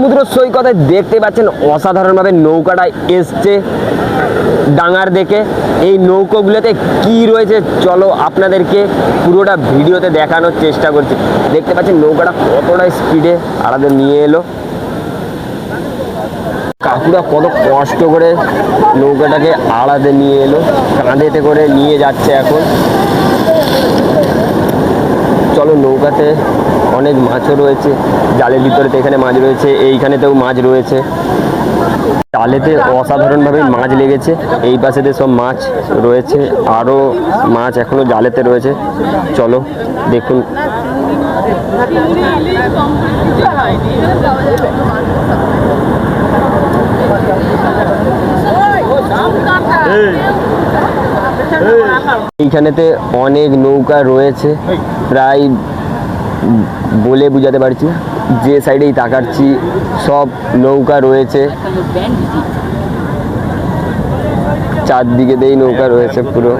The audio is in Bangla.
সমুদ্র সৈকতে দেখতে পাচ্ছেন অসাধারণভাবে নৌকাটা এসছে ডাঙার দেখে এই নৌকোগুলোতে কি রয়েছে? চলো আপনাদেরকে পুরোটা ভিডিওতে দেখানোর চেষ্টা করছি। দেখতে পাচ্ছেন নৌকাটা কতটা স্পিডে আলাদা নিয়ে এলো। কাকুরা কত কষ্ট করে নৌকাটাকে আড়াতে নিয়ে এলো, কাঁধেতে করে নিয়ে যাচ্ছে এখন। চলো নৌকাতে অনেক মাছও রয়েছে, জালের ভিতরে তো এখানে মাছ রয়েছে, এইখানেতেও মাছ রয়েছে। জালেতে অসাধারণভাবে মাছ লেগেছে, এই পাশেতে সব মাছ রয়েছে, আরও মাছ এখনও জালেতে রয়েছে। চলো দেখুন। এইখানেতে অনেক নৌকা রয়েছে প্রায় বলে বুঝাতে পারছি। যে সাইডেই তাকাচ্ছি, সব নৌকা রয়েছে চারদিকে দিয়েই নৌকা রয়েছে পুরো